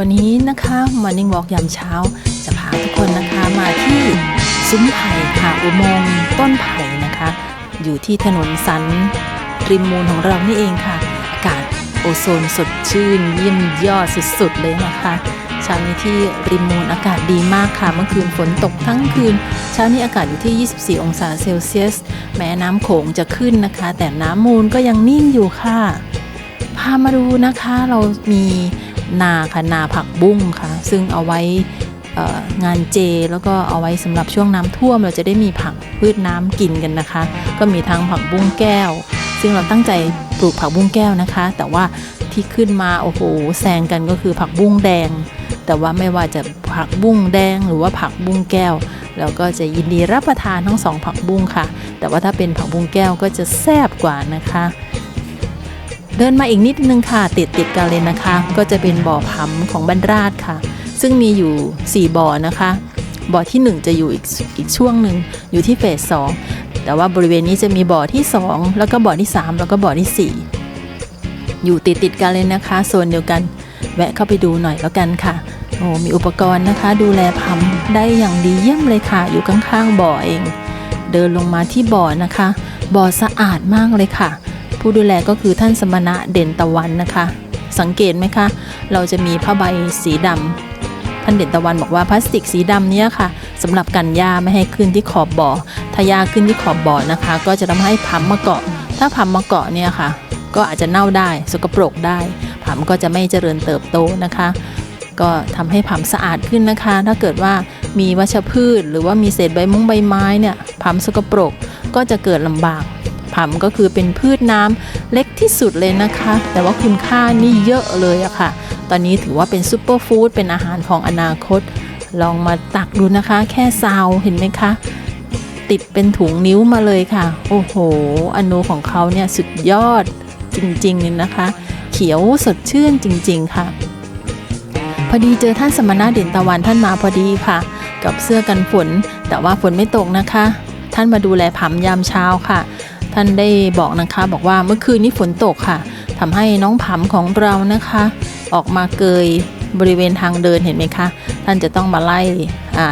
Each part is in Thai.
วันนี้นะคะ Morning Walk ยามเช้า จะพาทุกคนนะคะมาที่ซุ้มไผ่ค่ะอุโมงค์ต้นไผ่นะคะ อยู่ที่ถนนสันริมมูลของเรานี่เองค่ะ อากาศโอโซนสดชื่นเยี่ยมยอดสุดๆเลยนะคะเช้านี้ที่ริมมูลอากาศดีมากค่ะ เมื่อคืนฝนตกทั้งคืน เช้านี้อากาศอยู่ที่ 24 องศาเซลเซียส แม้น้ำโขงจะขึ้นนะคะ แต่น้ำมูลก็ยังนิ่งอยู่ค่ะ พามาดูนะคะเรามี นาค่ะนาผักบุ้งค่ะ ซึ่งเอาไว้งานเจแล้วก็เอาไว้สำหรับช่วงน้ำท่วม เราจะได้มีผักพืชน้ำกินกันนะคะ ก็มีทั้งผักบุ้งแก้ว ซึ่งเราตั้งใจปลูกผักบุ้งแก้วนะคะ แต่ว่าที่ขึ้นมาโอ้โหแซงกันก็คือผักบุ้งแดง แต่ว่าไม่ว่าจะผักบุ้งแดงหรือว่าผักบุ้งแก้วเราก็จะยินดีรับประทานทั้งสองผักบุ้งค่ะ แต่ว่าถ้าเป็นผักบุ้งแก้วก็จะแซ่บกว่านะคะ เดินมาอีกนิดนึงค่ะ ติดติดกันเลยนะคะ ก็จะเป็นบ่อผำของบรรราชค่ะ ซึ่งมีอยู่ 4 บ่อนะคะ บ่อที่ 1 จะอยู่อีกอีกช่วงหนึ่งอยู่ที่เฟสสองแต่ว่าบริเวณนี้จะมีบ่อที่ 2 แล้วก็บ่อที่ 3 แล้วก็บ่อที่ 4 อยู่ติดติดกันเลยนะคะโซนเดียวกัน แวะเข้าไปดูหน่อยแล้วกันค่ะโอ้มีอุปกรณ์นะคะ ดูแลผำได้อย่างดีเยี่ยมเลยค่ะ อยู่ข้างๆบ่อเอง เดินลงมาที่บ่อนะคะ บ่อสะอาดมากเลยค่ะ ผู้ดูแลก็คือท่านสมณะเด่นตะวันนะคะ สังเกตไหมคะ เราจะมีผ้าใบสีดำท่านเด่นตะวันบอกว่าพลาสติกสีดำเนี้ยค่ะสำหรับกันหญ้าไม่ให้ขึ้นที่ขอบบ่อถ้าหญ้าขึ้นที่ขอบบ่อนะคะ ก็จะทำให้ผัมมาเกาะ ถ้าผัมมาเกาะเนี่ยค่ะ ก็อาจจะเน่าได้สกปรกได้ผัมก็จะไม่เจริญเติบโตนะคะ ก็ทำให้ผัมสะอาดขึ้นนะคะ ถ้าเกิดว่ามีวัชพืช หรือว่ามีเศษใบมุ้งใบไม้เนี่ยผัมสกปรกก็จะเกิดลำบาก ผัมก็คือเป็นพืชน้ำเล็กที่สุดเลยนะคะ แต่ว่าคุณค่านี่เยอะเลยอะค่ะ ตอนนี้ถือว่าเป็นซูเปอร์ฟู้ดเป็นอาหารของอนาคต ลองมาตักดูนะคะ แค่ซาวเห็นไหมคะ ติดเป็นถุงนิ้วมาเลยค่ะ โอ้โห อนูของเขาเนี่ยสุดยอดจริงๆเลยนะคะ เขียวสดชื่นจริง ๆ ค่ะ พอดีเจอท่านสมณะเด่นตะวันท่านมาพอดีค่ะ กับเสื้อกันฝน แต่ว่าฝนไม่ตกนะคะ ท่านมาดูแลผัมยามเช้าค่ะ ท่านได้บอกนะคะบอกว่าเมื่อคืนนี้ฝนตกค่ะทำให้น้องผัมของเรานะคะ ออกมาเกยบริเวณทางเดินเห็นไหมคะ ท่านจะต้องมาไล่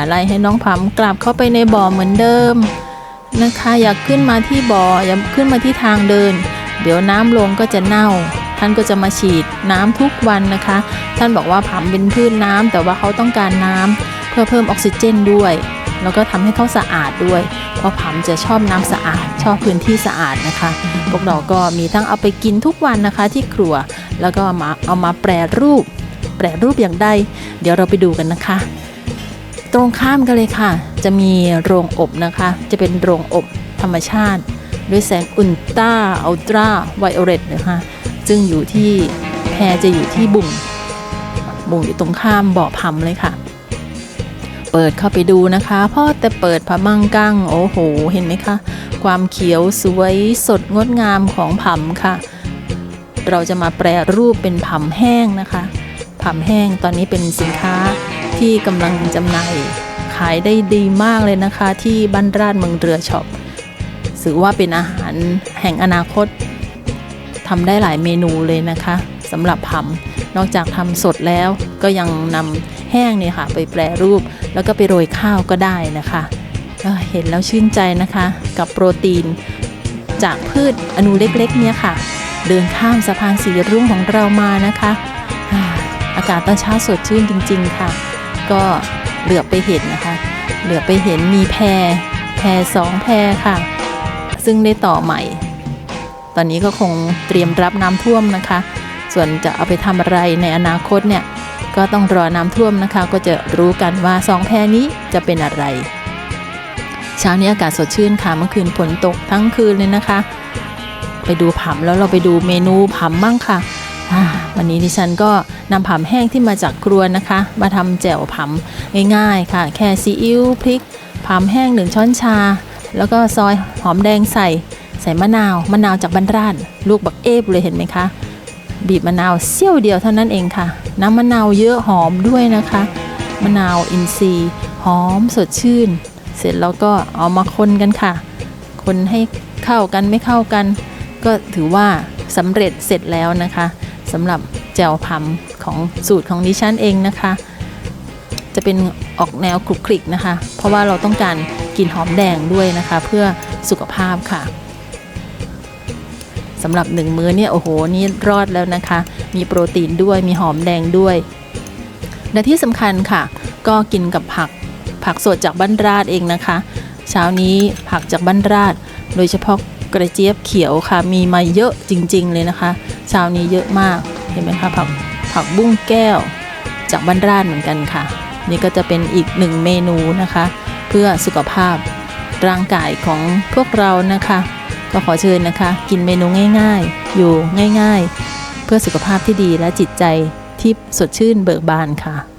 ไล่ให้น้องผัมกลับเข้าไปในบ่อเหมือนเดิมนะคะ อย่าขึ้นมาที่บ่ออย่าขึ้นมาที่ทางเดิน เดี๋ยวน้ำลงก็จะเน่า ท่านก็จะมาฉีดน้ำทุกวันนะคะ ท่านบอกว่าผัมเป็นพืชน้ำแต่ว่าเขาต้องการน้ำเพื่อเพิ่มออกซิเจนด้วย แล้วก็ทำให้เขาสะอาดด้วย เพราะผัมจะชอบน้ำสะอาด ชอบพื้นที่สะอาดนะคะ พวกเราก็มีทั้งเอาไปกินทุกวันนะคะที่ครัว แล้วก็มาเอามาแปรรูป แปรรูปอย่างใดเดี๋ยวเราไปดูกันนะคะ ตรงข้ามกันเลยค่ะ จะมีโรงอบนะคะ จะเป็นโรงอบธรรมชาติ ด้วยแสงอุลตราอัลตราไวโอเลตนะคะซึ่งอยู่ที่แพรจะอยู่ที่บุ่งบุ่งอยู่ตรงข้ามบ่อพัมเลยค่ะ เปิดเข้าไปดูนะคะพ่อแต่เปิดพะมังกังโอ้โห เห็นไหมคะ ความเขียวสวยสดงดงามของผำค่ะ เราจะมาแปรรูปเป็นผำแห้งนะคะผำแห้งตอนนี้เป็นสินค้าที่กำลังจำหน่ายขายได้ดีมากเลยนะคะ ที่บ้านราดเมืองเรือช็อปถือว่าเป็นอาหารแห่งอนาคตทำได้หลายเมนูเลยนะคะสำหรับผำนอกจากทำสดแล้วก็ยังนำ แห้งเนี่ยค่ะ ไปแปรรูปแล้วก็ไปโรยข้าวก็ได้นะคะเเห็นแล้วชื่นใจนะคะ กับโปรตีน จากพืชอนูเล็กๆเนี่ยค่ะ เดินข้ามสะพานสีรุ้งของเรามานะคะ อากาศตอนเช้าสดชื่นจริง ๆค่ะ ก็เหลือไปเห็นนะคะ เหลือไปเห็นมีแพรแพรสองแพรค่ะ ซึ่งได้ต่อใหม่ ตอนนี้ก็คงเตรียมรับน้ำท่วมนะคะ ส่วนจะเอาไปทำอะไรในอนาคตเนี่ย ก็ต้องรอน้ำท่วมนะคะ ก็จะรู้กันว่าสองแพรนี้จะเป็นอะไร เช้านี้อากาศสดชื่นค่ะเมื่อคืนฝนตกทั้งคืนเลยนะคะ ไปดูผัมแล้วเราไปดูเมนูผัมมั่งค่ะวันนี้ดิฉันก็นำผัมแห้งที่มาจากครัวนะคะ มาทำแจ่วผัมง่ายๆค่ะ แค่ซีอิ๊วพริกผัมแห้งหนึ่งช้อนชา แล้วก็ซอยหอมแดงใส่ ใส่มะนาว มะนาวจากบ้านราดลูกบักเอฟเลยเห็นไหมคะ บีบมะนาวเสี้ยวเดียวเท่านั้นเองค่ะ น้ำมะนาวเยอะหอมด้วยนะคะ มะนาวอินทรีย์หอมสดชื่น เสร็จแล้วก็เอามาคนกันค่ะ คนให้เข้ากันไม่เข้ากัน ก็ถือว่าสำเร็จเสร็จแล้วนะคะสำหรับแจวพัมของสูตรของดิฉันเองนะคะ จะเป็นออกแนวคลุกคลิกนะคะ เพราะว่าเราต้องการกินหอมแดงด้วยนะคะ เพื่อสุขภาพค่ะ สำหรับหนึ่งมื้อเนี่ยโอ้โหนี่รอดแล้วนะคะ มีโปรตีนด้วยมีหอมแดงด้วย และที่สำคัญค่ะ ก็กินกับผักผักสดจากบ้านราดเองนะคะ เช้านี้ผักจากบ้านราด โดยเฉพาะกระเจี๊ยบเขียวค่ะ มีมาเยอะจริง ๆ เลยนะคะ เช้านี้เยอะมากเห็นไหมคะผักผักบุ้งแก้วจากบ้านราดเหมือนกันค่ะ นี่ก็จะเป็นอีกหนึ่งเมนูนะคะ เพื่อสุขภาพร่างกายของพวกเรานะคะ ก็ขอเชิญนะคะ กินเมนูง่ายๆ อยู่ง่ายๆ เพื่อสุขภาพที่ดีและจิตใจที่สดชื่นเบิกบานค่ะ